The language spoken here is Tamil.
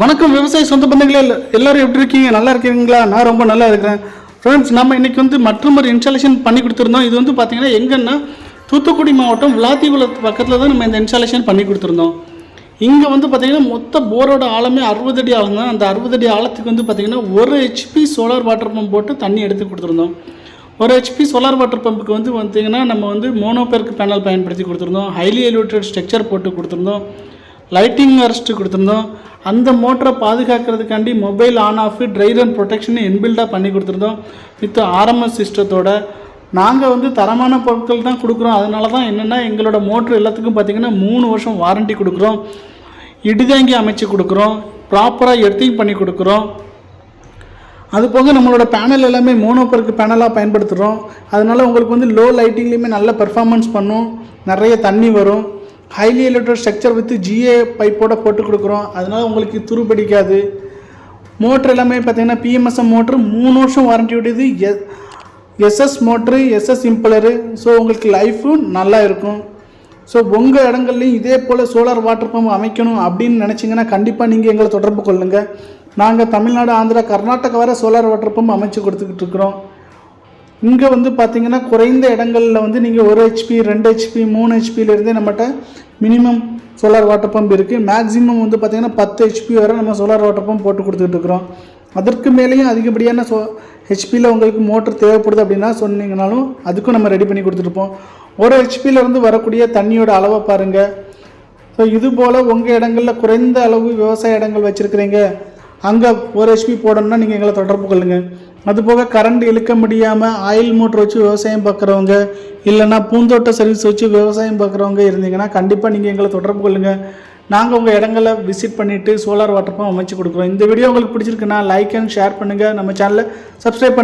வணக்கம் விவசாய சொந்த பந்தங்களே எல்லாரும் எப்படி இருக்கீங்க? நல்லா இருக்கீங்களா? நான் ரொம்ப நல்லா இருக்கிறேன். ஃப்ரெண்ட்ஸ் நம்ம இன்றைக்கி வந்து மற்றும் ஒரு இன்ஸ்டாலேஷன் பண்ணி கொடுத்துருந்தோம். இது வந்து பார்த்தீங்கன்னா எங்கன்னா? தூத்துக்குடி மாவட்டம் விளாத்திகுளத்து பக்கத்தில் தான் நம்ம இந்த இன்ஸ்டாலேஷன் பண்ணி கொடுத்துருந்தோம். இங்கே வந்து பார்த்தீங்கன்னா மொத்த போரோட ஆழமே அறுபது அடி ஆழம் தான் அந்த அறுபது அடி ஆழத்துக்கு வந்து பார்த்தீங்கன்னா ஒரு ஹெச்பி சோலார் வாட்டர் பம்ப் போட்டு தண்ணி எடுத்து கொடுத்துருந்தோம். ஒரு ஹெச்பி சோலார் வாட்டர் பம்புக்கு வந்து பார்த்திங்கன்னா நம்ம வந்து மோனோபெர்க் பேனல் பயன்படுத்தி கொடுத்துருந்தோம். ஹைலி எலிவேட்டட் ஸ்ட்ரக்சர் போட்டு கொடுத்துருந்தோம். லைட்டிங் அரெஸ்ட் கொடுத்துருந்தோம். அந்த மோட்டரை பாதுகாக்கிறதுக்காண்டி mobile on off dry run protection இன்பில்டாக பண்ணி கொடுத்துருந்தோம். வித் ஆர்எம்எஸ் சிஸ்டத்தோட நாங்கள் வந்து தரமான பொருட்கள் தான் கொடுக்குறோம். அதனால தான் என்னென்னா எங்களோட மோட்ரு எல்லாத்துக்கும் பார்த்திங்கன்னா மூணு வருஷம் வாரண்டி கொடுக்குறோம். இடிதாங்கி அமைச்சு கொடுக்குறோம். ப்ராப்பராக எர்த்திங் பண்ணி கொடுக்குறோம். அது போக நம்மளோட பேனல் எல்லாமே மோனோபர்க்கு பேனலாக பயன்படுத்துகிறோம் அதனால் உங்களுக்கு வந்து லோ லைட்டிங்லேயுமே நல்ல பெர்ஃபார்மன்ஸ் பண்ணும். நிறைய தண்ணி வரும். Highly electro structure with GA பைப்போட போட்டு கொடுக்குறோம். அதனால் உங்களுக்கு துரு பிடிக்காது. மோட்ரு எல்லாமே பார்த்தீங்கன்னா பிஎம்எஸ்எம் மோட்ரு மூணு வருஷம் வாரண்டி உடையது. SS motor SS impeller so உங்களுக்கு லைஃப்பும் நல்லா இருக்கும். ஸோ உங்கள் இடங்கள்லையும் இதே போல் சோலார் வாட்டர் பம்ப் அமைக்கணும் அப்படின்னு நினச்சிங்கன்னா கண்டிப்பாக நீங்கள் எங்களை தொடர்பு கொள்ளுங்கள் நாங்கள் தமிழ்நாடு ஆந்திரா கர்நாடகா வர சோலார் வாட்டர் பம்ப் அமைச்சு கொடுத்துக்கிட்டு இருக்கிறோம். இங்கே வந்து பார்த்திங்கன்னா குறைந்த இடங்களில் வந்து நீங்கள் ஒரு ஹெச்பி ரெண்டு ஹெச்பி மூணு ஹெச்பியிலேருந்தே நம்மகிட்ட மினிமம் சோலார் வாட்டர் பம்ப் இருக்குது மேக்ஸிமம் வந்து பார்த்திங்கன்னா பத்து ஹெச்பி வரை நம்ம சோலார் வாட்டர் பம்ப் போட்டு கொடுத்துட்டு இருக்கிறோம். அதற்கு மேலேயும் அதிகப்படியான சோ ஹெச்பியில் உங்களுக்கு மோட்டர் தேவைப்படுது அப்படின்னா சொன்னீங்கனாலும் அதுக்கும் நம்ம ரெடி பண்ணி கொடுத்துருப்போம் ஒரு ஹெச்பியிலேருந்து வரக்கூடிய தண்ணியோட அளவை பாருங்கள் ஸோ இது போல் உங்கள் இடங்களில் குறைந்த அளவு விவசாய இடங்கள் வச்சுருக்கிறீங்க. அங்கே ஒரு ஹெச்பி போடணும்னா நீங்கள் எங்களை தொடர்பு கொள்ளுங்கள் அதுபோக கரண்ட் இழுக்க முடியாமல் ஆயில் மோட்ரு வச்சு விவசாயம் பார்க்குறவங்க இல்லைன்னா பூந்தோட்ட சர்வீஸ் வச்சு விவசாயம் பார்க்குறவங்க இருந்தீங்கன்னா கண்டிப்பாக நீங்கள் எங்களை தொடர்பு கொள்ளுங்கள் நாங்கள் உங்கள் இடங்களை விசிட் பண்ணிவிட்டு சோலார் வாட்டர் பம்ப் அமைச்சு கொடுக்குறோம். இந்த வீடியோ உங்களுக்கு பிடிச்சிருக்குன்னா லைக் அண்ட் ஷேர் பண்ணுங்கள் நம்ம சேனலை சப்ஸ்கிரைப் பண்ணி